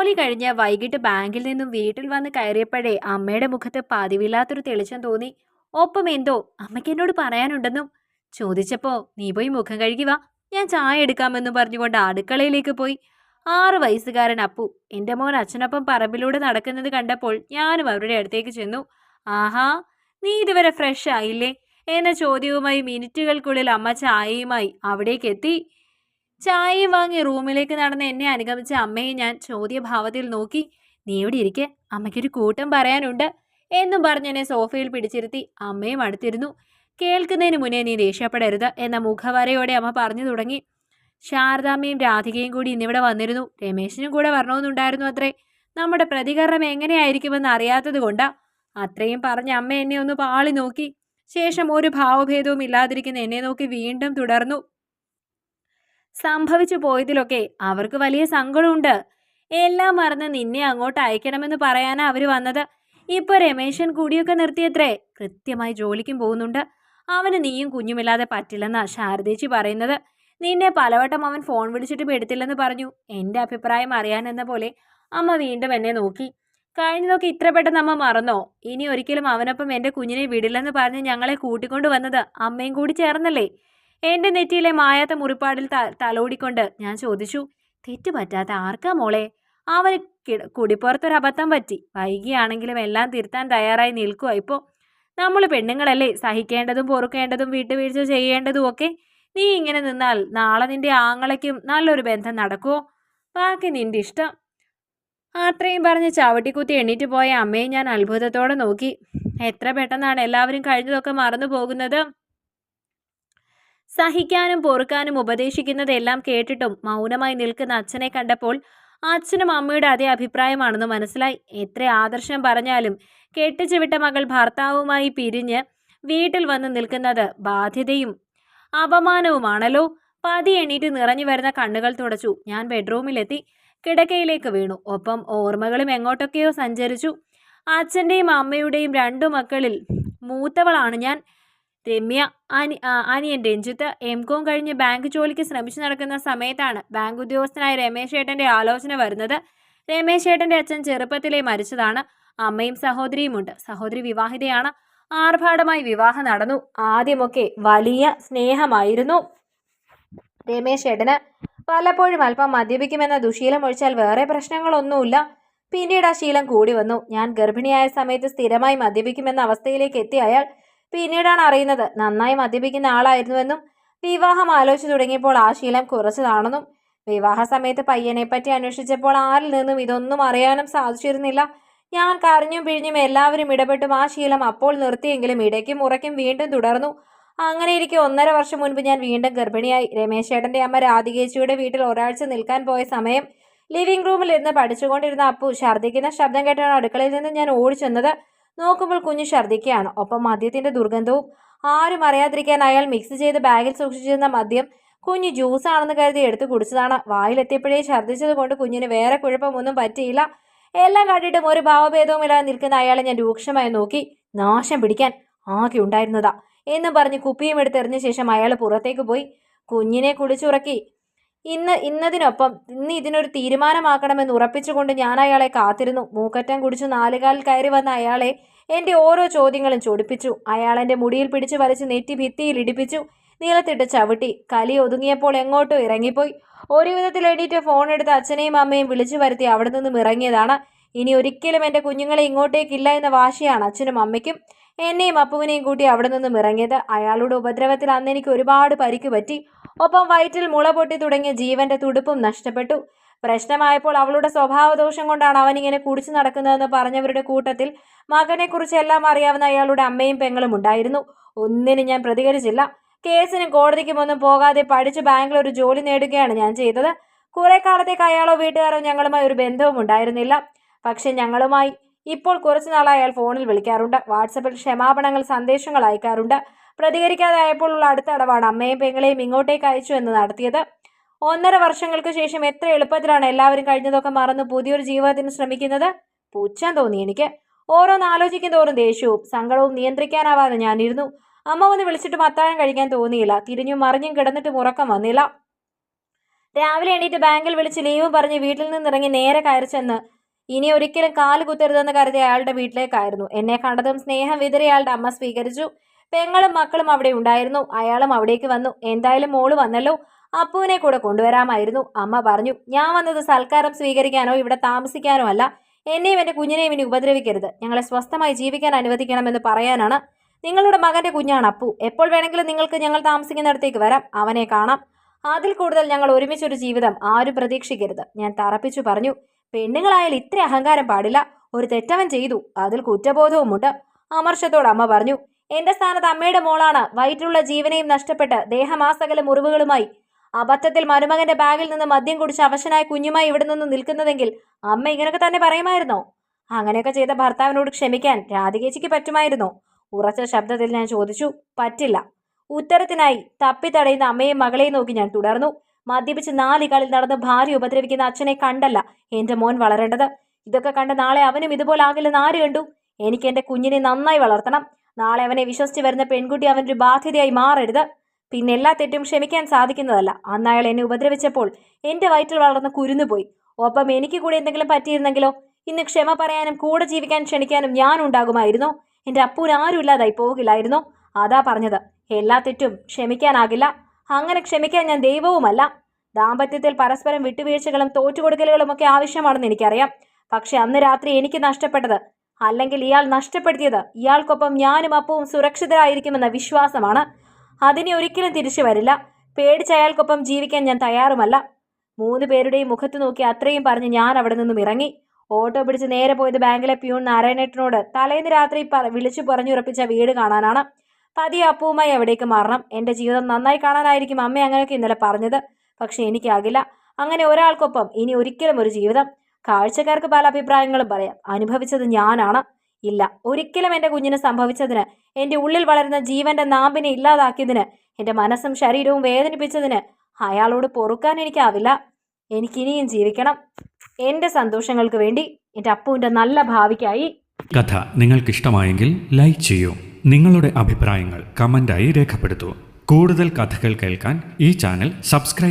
ജോലി കഴിഞ്ഞ് വൈകിട്ട് ബാങ്കിൽ നിന്നും വീട്ടിൽ വന്ന് കയറിയപ്പോഴേ അമ്മയുടെ മുഖത്ത് പതിവില്ലാത്തൊരു തെളിച്ചം തോന്നി. ഒപ്പം എന്തോ അമ്മയ്ക്ക് എന്നോട് പറയാനുണ്ടെന്നും ചോദിച്ചപ്പോ നീ പോയി മുഖം കഴുകി വാ. ഞാൻ ചായ എടുക്കാമെന്നും പറഞ്ഞുകൊണ്ട് അടുക്കളയിലേക്ക് പോയി. ആറ് വയസ്സുകാരൻ അപ്പു. എന്റെ മോൻ അച്ഛനൊപ്പം പറമ്പിലൂടെ നടക്കുന്നത് കണ്ടപ്പോൾ ഞാനും അവരുടെ അടുത്തേക്ക് ചെന്നു. ആഹാ നീ ഇതുവരെ ഫ്രഷ് ആയില്ലേ? എന്ന ചോദ്യവുമായി മിനിറ്റുകൾക്കുള്ളിൽ അമ്മ ചായയുമായി അവിടേക്ക് എത്തി. ചായയും വാങ്ങി റൂമിലേക്ക് നടന്ന് എന്നെ അനുഗമിച്ച അമ്മയെ ഞാൻ ചോദ്യഭാവത്തിൽ നോക്കി. നീ ഇവിടെ ഇരിക്കെ? അമ്മയ്ക്കൊരു കൂട്ടം പറയാനുണ്ട് എന്നും പറഞ്ഞ് എന്നെ സോഫയിൽ പിടിച്ചിരുത്തി അമ്മയും അടുത്തിരുന്നു. കേൾക്കുന്നതിന് മുന്നേ നീ ദേഷ്യപ്പെടരുത് എന്ന മുഖവരയോടെ അമ്മ പറഞ്ഞു തുടങ്ങി. ശാരദാമ്മയും രാധികയും കൂടി ഇന്നിവിടെ വന്നിരുന്നു. രമേശിനും കൂടെ വരണമെന്നുണ്ടായിരുന്നു അത്രേ. നമ്മുടെ പ്രതികരണം എങ്ങനെയായിരിക്കുമെന്ന് അറിയാത്തത് കൊണ്ടാ. അത്രയും പറഞ്ഞ് അമ്മ എന്നെ ഒന്ന് പാളി നോക്കി. ശേഷം ഒരു ഭാവഭേദവും ഇല്ലാതിരിക്കുന്ന എന്നെ നോക്കി വീണ്ടും തുടർന്നു. സംഭവിച്ചു പോയതിലൊക്കെ അവർക്ക് വലിയ സങ്കടമുണ്ട്. എല്ലാം മറന്ന് നിന്നെ അങ്ങോട്ട് അയക്കണമെന്ന് പറയാനാ അവർ വന്നത്. ഇപ്പൊ രമേശൻ കൂടിയൊക്കെ നിർത്തിയത്രേ കൃത്യമായി ജോലിക്കും പോകുന്നുണ്ട്. അവന് നീയും കുഞ്ഞുമില്ലാതെ പറ്റില്ലെന്നാ ശാരദേച്ചി പറയുന്നത്. നിന്നെ പലവട്ടം അവൻ ഫോൺ വിളിച്ചിട്ട് എടുത്തില്ലെന്ന് പറഞ്ഞു. എന്റെ അഭിപ്രായം അറിയാനെന്ന പോലെ അമ്മ വീണ്ടും എന്നെ നോക്കി. കഴിഞ്ഞതൊക്കെ ഇത്ര പെട്ടെന്ന് അമ്മ മറന്നോ? ഇനി ഒരിക്കലും അവനൊപ്പം എന്റെ കുഞ്ഞിനെ വിടില്ലെന്ന് പറഞ്ഞ് ഞങ്ങളെ കൂട്ടിക്കൊണ്ടു വന്നത് അമ്മയും കൂടി ചേർന്നല്ലേ? എന്റെ നെറ്റിയിലെ മായാത്ത മുറിപ്പാടിൽ തലോടിക്കൊണ്ട് ഞാൻ ചോദിച്ചു തെറ്റ് പറ്റാത്ത ആർക്കാ മോളെ? അവന് കിട കുടിപ്പുറത്തൊരു അബദ്ധം പറ്റി. വൈകിയാണെങ്കിലും എല്ലാം തിരുത്താൻ തയ്യാറായി നിൽക്കുക ഇപ്പോൾ നമ്മൾ പെണ്ണുങ്ങളല്ലേ സഹിക്കേണ്ടതും പൊറുക്കേണ്ടതും വീട്ടുവീഴ്ച ചെയ്യേണ്ടതും ഒക്കെ. നീ ഇങ്ങനെ നിന്നാൽ നാളെ നിന്റെ ആങ്ങളയ്ക്കും നല്ലൊരു ബന്ധം നടക്കുമോ ബാക്കി നിന്റെ ഇഷ്ടം. അത്രയും പറഞ്ഞ് ചവിട്ടിക്കുത്തി എണ്ണീറ്റ് പോയ അമ്മയെ ഞാൻ അത്ഭുതത്തോടെ നോക്കി. എത്ര പെട്ടെന്നാണ് എല്ലാവരും കഴിഞ്ഞതൊക്കെ മറന്നു പോകുന്നത് സഹിക്കാനും പൊറുക്കാനും ഉപദേശിക്കുന്നതെല്ലാം കേട്ടിട്ടും മൗനമായി നിൽക്കുന്ന അച്ഛനെ കണ്ടപ്പോൾ അച്ഛനും അമ്മയുടെ അതേ അഭിപ്രായമാണെന്ന് മനസ്സിലായി. എത്ര ആദർശം പറഞ്ഞാലും കെട്ടിച്ചുവിട്ട മകൾ ഭർത്താവുമായി പിരിഞ്ഞ് വീട്ടിൽ വന്ന് നിൽക്കുന്നത് ബാധ്യതയും അപമാനവുമാണല്ലോ. പതി എണീറ്റ് നിറഞ്ഞു വരുന്ന കണ്ണുകൾ തുടച്ചു. ഞാൻ ബെഡ്റൂമിലെത്തി കിടക്കയിലേക്ക് വീണു. ഒപ്പം ഓർമ്മകളും എങ്ങോട്ടൊക്കെയോ സഞ്ചരിച്ചു. അച്ഛന്റെയും അമ്മയുടെയും രണ്ടു മക്കളിൽ മൂത്തവളാണ് ഞാൻ. Ramya Annie Aniyan Ranjith M Com കഴിഞ്ഞ് ബാങ്ക് ജോലിക്ക് ശ്രമിച്ചു നടക്കുന്ന സമയത്താണ് ബാങ്ക് ഉദ്യോഗസ്ഥനായ രമേശ് ഏട്ടന്റെ ആലോചന വരുന്നത്. രമേശ് ഏട്ടന്റെ അച്ഛൻ ചെറുപ്പത്തിലേ മരിച്ചതാണ്. അമ്മയും സഹോദരിയുമുണ്ട്. സഹോദരി വിവാഹിതയാണ്. ആർഭാടമായി വിവാഹം നടന്നു. ആദ്യമൊക്കെ വലിയ സ്നേഹമായിരുന്നു രമേശ് ഏട്ടന്. പലപ്പോഴും അല്പം മദ്യപിക്കുമെന്ന ദുശീലം ഒഴിച്ചാൽ വേറെ പ്രശ്നങ്ങളൊന്നുമില്ല. പിന്നീട് ആ ശീലം കൂടി വന്നു. ഞാൻ ഗർഭിണിയായ സമയത്ത് സ്ഥിരമായി മദ്യപിക്കുമെന്ന അവസ്ഥയിലേക്ക് എത്തിയ അയാൾ പിന്നീടാണ് അറിയുന്നത് നന്നായി മദ്യപിക്കുന്ന ആളായിരുന്നുവെന്നും വിവാഹം ആലോചിച്ചു തുടങ്ങിയപ്പോൾ ആ ശീലം കുറച്ചതാണെന്നും വിവാഹ സമയത്ത് പയ്യനെ പറ്റി അന്വേഷിച്ചപ്പോൾ ആരിൽ നിന്നും ഇതൊന്നും അറിയാനും സാധിച്ചിരുന്നില്ല. ഞാൻ കരഞ്ഞും പിഴിഞ്ഞും എല്ലാവരും ഇടപെട്ടും ആ ശീലം അപ്പോൾ നിർത്തിയെങ്കിലും ഇടയ്ക്കും ഉറയ്ക്കും വീണ്ടും തുടർന്നു. അങ്ങനെ ഇരിക്കെ ഒന്നര വർഷം മുൻപ് ഞാൻ വീണ്ടും ഗർഭിണിയായി. രമേശ് അമ്മ രാധികേച്ചിയുടെ വീട്ടിൽ ഒരാഴ്ച നിൽക്കാൻ പോയ സമയം ലിവിംഗ് റൂമിൽ ഇരുന്ന് പഠിച്ചുകൊണ്ടിരുന്ന അപ്പു ഛർദ്ദിക്കുന്ന ശബ്ദം കേട്ടാണ് അടുക്കളയിൽ നിന്ന് ഞാൻ ഓടിച്ചെന്നത്. നോക്കുമ്പോൾ കുഞ്ഞ് ഛർദ്ദിക്കുകയാണ് ഒപ്പം മദ്യത്തിന്റെ ദുർഗന്ധവും ആരും അറിയാതിരിക്കാൻ അയാൾ മിക്സ് ചെയ്ത് ബാഗിൽ സൂക്ഷിച്ചിരുന്ന മദ്യം കുഞ്ഞ് ജ്യൂസാണെന്ന് കരുതി എടുത്തു കുടിച്ചതാണ്. വായിലെത്തിയപ്പോഴേ ഛർദ്ദിച്ചത് കൊണ്ട് കുഞ്ഞിന് വേറെ കുഴപ്പമൊന്നും പറ്റിയില്ല. എല്ലാം കണ്ടിട്ടും ഒരു ഭാവഭേദവും ഇല്ലാതെ നിൽക്കുന്ന അയാളെ ഞാൻ രൂക്ഷമായി നോക്കി. നാശം പിടിക്കാൻ ആകെ ഉണ്ടായിരുന്നതാ എന്നും പറഞ്ഞ് കുപ്പിയും എടുത്തെറിഞ്ഞ ശേഷം അയാൾ പുറത്തേക്ക് പോയി. കുഞ്ഞിനെ കുളിച്ചുറക്കി ഇന്ന് ഇന്നതിനൊപ്പം ഇന്ന് ഇതിനൊരു തീരുമാനമാക്കണമെന്ന് ഉറപ്പിച്ചുകൊണ്ട് ഞാൻ അയാളെ കാത്തിരുന്നു. മൂക്കറ്റം കുടിച്ചു നാലുകാലിൽ കയറി വന്ന അയാളെ എന്റെ ഓരോ ചോദ്യങ്ങളും ചൊടിപ്പിച്ചു അയാൾ എന്റെ മുടിയിൽ പിടിച്ചു വലിച്ച് നെറ്റി ഭിത്തിയിൽ ഇടിപ്പിച്ചു. നീളത്തിട്ട് ചവിട്ടി. കലി ഒതുങ്ങിയപ്പോൾ എങ്ങോട്ടോ ഇറങ്ങിപ്പോയി. ഒരു വിധത്തിൽ എണീറ്റ് ഫോൺ എടുത്ത് അച്ഛനെയും അമ്മയും വിളിച്ചു വരുത്തി അവിടെ നിന്നും ഇറങ്ങിയതാണ്. ഇനി ഒരിക്കലും എന്റെ കുഞ്ഞുങ്ങളെ ഇങ്ങോട്ടേക്കില്ല എന്ന വാശിയാണ് അച്ഛനും അമ്മയ്ക്കും. എന്നെയും അപ്പുവിനെയും കൂട്ടി അവിടെ നിന്നും ഇറങ്ങിയത്. അയാളുടെ ഉപദ്രവത്തിൽ അന്ന് എനിക്ക് ഒരുപാട് പരിക്ക് പറ്റി. ഒപ്പം വയറ്റിൽ മുള പൊട്ടി തുടങ്ങിയ ജീവന്റെ തുടുപ്പും നഷ്ടപ്പെട്ടു. പ്രശ്നമായപ്പോൾ അവളുടെ സ്വഭാവദോഷം കൊണ്ടാണ് അവൻ ഇങ്ങനെ കുടിച്ചു നടക്കുന്നതെന്ന് പറഞ്ഞവരുടെ കൂട്ടത്തിൽ മകനെക്കുറിച്ച് എല്ലാം അറിയാവുന്ന അയാളുടെ അമ്മയും പെങ്ങളും ഉണ്ടായിരുന്നു. ഒന്നിനും ഞാൻ പ്രതികരിച്ചില്ല. കേസിനും കോടതിക്കും ഒന്നും പോകാതെ പഠിച്ച് ബാങ്കിൽ ഒരു ജോലി നേടുകയാണ് ഞാൻ ചെയ്തത്. കുറെ കാലത്തേക്ക് അയാളോ വീട്ടുകാരോ ഞങ്ങളുമായി ഒരു ബന്ധവും ഉണ്ടായിരുന്നില്ല. പക്ഷെ ഞങ്ങളുമായി ഇപ്പോൾ കുറച്ചു നാളായി അയാൾ ഫോണിൽ വിളിക്കാറുണ്ട്. വാട്സപ്പിൽ ക്ഷമാപണങ്ങൾ സന്ദേശങ്ങൾ അയക്കാറുണ്ട്. പ്രതികരിക്കാതെ ഉള്ള അടുത്ത അടവാണ് അമ്മയും പെങ്ങളെയും ഇങ്ങോട്ടേക്ക് അയച്ചു എന്ന് നടത്തിയത്. ഒന്നര വർഷങ്ങൾക്ക് ശേഷം എത്ര എളുപ്പത്തിലാണ് എല്ലാവരും കഴിഞ്ഞതൊക്കെ മറന്ന് പുതിയൊരു ജീവിതത്തിന് ശ്രമിക്കുന്നത്? പൂച്ചാൻ തോന്നി എനിക്ക്. ഓരോന്ന് ആലോചിക്കും തോറും ദേഷ്യവും സങ്കടവും നിയന്ത്രിക്കാനാവാതെ ഞാനിരുന്നു. അമ്മ ഒന്ന് വിളിച്ചിട്ട് അത്താഴം കഴിക്കാൻ തോന്നിയില്ല. തിരിഞ്ഞും മറിഞ്ഞും കിടന്നിട്ടും ഉറക്കം വന്നില്ല. രാവിലെ എണീറ്റ് ബാങ്കിൽ വിളിച്ച് ലീവ് പറഞ്ഞ് വീട്ടിൽ നിന്ന് ഇറങ്ങി നേരെ കയറി ചെന്ന് ഇനി ഒരിക്കലും കാൽ കുത്തരുതെന്ന് കരുതി അയാളുടെ വീട്ടിലേക്കായിരുന്നു. എന്നെ കണ്ടതും സ്നേഹം വിതറി അയാളുടെ അമ്മ സ്വീകരിച്ചു. പെങ്ങളും മക്കളും അവിടെ ഉണ്ടായിരുന്നു. അയാളും അവിടേക്ക് വന്നു. എന്തായാലും മോൾ വന്നല്ലോ. അപ്പുവിനെ കൂടെ കൊണ്ടുവരാമായിരുന്നു. അമ്മ പറഞ്ഞു ഞാൻ വന്നത് സൽക്കാരം സ്വീകരിക്കാനോ ഇവിടെ താമസിക്കാനോ അല്ല. എന്നെയും എന്റെ കുഞ്ഞിനെയും ഇനി ഉപദ്രവിക്കരുത്. ഞങ്ങളെ സ്വസ്ഥമായി ജീവിക്കാൻ അനുവദിക്കണമെന്ന് പറയാനാണ്. നിങ്ങളുടെ മകന്റെ കുഞ്ഞാണ് അപ്പു. എപ്പോൾ വേണമെങ്കിലും നിങ്ങൾക്ക് ഞങ്ങൾ താമസിക്കുന്നിടത്തേക്ക് വരാം. അവനെ കാണാം. അതിൽ കൂടുതൽ ഞങ്ങൾ ഒരുമിച്ചൊരു ജീവിതം ആരും പ്രതീക്ഷിക്കരുത്. ഞാൻ തറപ്പിച്ചു പറഞ്ഞു പെണ്ണുങ്ങളായാൽ ഇത്ര അഹങ്കാരം പാടില്ല. ഒരു തെറ്റവൻ ചെയ്തു. അതിൽ കുറ്റബോധവുമുണ്ട്. അമർഷത്തോട് അമ്മ പറഞ്ഞു എന്റെ സ്ഥാനത്ത് അമ്മയുടെ മോളാണ്. വയറ്റിലുള്ള ജീവനെയും നഷ്ടപ്പെട്ട് ദേഹമാസകല മുറിവുകളുമായി അബദ്ധത്തിൽ മരുമകന്റെ ബാഗിൽ നിന്ന് മദ്യം കുടിച്ച് അവശനായ കുഞ്ഞുമായി ഇവിടെ നിന്ന് നിൽക്കുന്നതെങ്കിൽ അമ്മ ഇങ്ങനെയൊക്കെ തന്നെ പറയുമായിരുന്നോ? അങ്ങനെയൊക്കെ ചെയ്ത ഭർത്താവിനോട് ക്ഷമിക്കാൻ രാധികേച്ചിക്ക് പറ്റുമായിരുന്നോ? ഉറച്ച ശബ്ദത്തിൽ ഞാൻ ചോദിച്ചു പറ്റില്ല. ഉത്തരത്തിനായി തപ്പിത്തടയുന്ന അമ്മയും മകളെയും നോക്കി ഞാൻ തുടർന്നു. മദ്യപിച്ച് നാലികളിൽ നടന്ന് ഭാര്യ ഉപദ്രവിക്കുന്ന അച്ഛനെ കണ്ടല്ല എന്റെ മോൻ വളരേണ്ടത്. ഇതൊക്കെ കണ്ട് നാളെ അവനും ഇതുപോലെ ആകില്ലെന്ന് ആര് കണ്ടു? എനിക്ക് എന്റെ കുഞ്ഞിനെ നന്നായി വളർത്തണം. നാളെ അവനെ വിശ്വസിച്ച് വരുന്ന പെൺകുട്ടി അവന്റെ ബാധ്യതയായി മാറരുത്. പിന്നെ എല്ലാ തെറ്റും ക്ഷമിക്കാൻ സാധിക്കുന്നതല്ല. അന്ന് അയാൾ എന്നെ ഉപദ്രവിച്ചപ്പോൾ എന്റെ വയറ്റിൽ വളർന്ന് കുരുന്നുപോയി. ഒപ്പം എനിക്ക് കൂടെ എന്തെങ്കിലും പറ്റിയിരുന്നെങ്കിലോ? ഇന്ന് ക്ഷമ പറയാനും കൂടെ ജീവിക്കാൻ ക്ഷണിക്കാനും ഞാൻ ഉണ്ടാകുമായിരുന്നോ? എന്റെ അപ്പൂന് ആരുമില്ലാതായി പോകില്ലായിരുന്നോ? അതാ പറഞ്ഞത്. എല്ലാ തെറ്റും ക്ഷമിക്കാനാകില്ല. അങ്ങനെ ക്ഷമിക്കാൻ ഞാൻ ദൈവവുമല്ല. ദാമ്പത്യത്തിൽ പരസ്പരം വിട്ടുവീഴ്ചകളും തോറ്റുകൊടുക്കലുകളും ഒക്കെ ആവശ്യമാണെന്ന് എനിക്കറിയാം. പക്ഷെ അന്ന് രാത്രി എനിക്ക് നഷ്ടപ്പെട്ടത് അല്ലെങ്കിൽ ഇയാൾ നഷ്ടപ്പെടുത്തിയത് ഇയാൾക്കൊപ്പം ഞാനും അപ്പവും സുരക്ഷിതരായിരിക്കുമെന്ന വിശ്വാസമാണ്. അതിനെ ഒരിക്കലും തിരിച്ചു വരില്ല. പേടിച്ചയാൾക്കൊപ്പം ജീവിക്കാൻ ഞാൻ തയ്യാറുമല്ല. മൂന്ന് പേരുടെയും മുഖത്ത് നോക്കി അത്രയും പറഞ്ഞ് ഞാൻ അവിടെ നിന്നും ഇറങ്ങി. ഓട്ടോ പിടിച്ച് നേരെ പോയത് ബാങ്കിലെ പ്യൂൺ നാരായണേട്ടനോട്. തലേന്ന് രാത്രി വിളിച്ചു പറഞ്ഞുറപ്പിച്ച വീട് കാണാനാണ്. പതിയെ അപ്പുവുമായി അവിടേക്ക് മാറണം. എന്റെ ജീവിതം നന്നായി കാണാനായിരിക്കും അമ്മ അങ്ങനെയൊക്കെ ഇന്നലെ പറഞ്ഞത്. പക്ഷെ എനിക്കാകില്ല. അങ്ങനെ ഒരാൾക്കൊപ്പം ഇനി ഒരിക്കലും ഒരു ജീവിതം. കാഴ്ചക്കാർക്ക് പല അഭിപ്രായങ്ങളും പറയാം. അനുഭവിച്ചത് ഞാനാണ്. ഇല്ല. ഒരിക്കലും എന്റെ കുഞ്ഞിന് സംഭവിച്ചതിന് എന്റെ ഉള്ളിൽ വളരുന്ന ജീവന്റെ നാമ്പിനെ ഇല്ലാതാക്കിയതിന് എന്റെ മനസ്സും ശരീരവും വേദനിപ്പിച്ചതിന് അയാളോട് പൊറുക്കാൻ എനിക്കാവില്ല. എനിക്കിനിയും ജീവിക്കണം. എന്റെ സന്തോഷങ്ങൾക്ക് വേണ്ടി എന്റെ അപ്പുവിന്റെ നല്ല ഭാവിക്കായി. കഥ നിങ്ങൾക്കിഷ്ടമായെങ്കിൽ ലൈക്ക് ചെയ്യൂ. നിങ്ങളുടെ അഭിപ്രായങ്ങൾ കമന്റായി രേഖപ്പെടുത്തൂ. കൂടുതൽ കഥകൾ കേൾക്കാൻ ഈ ചാനൽ സബ്സ്ക്രൈബ്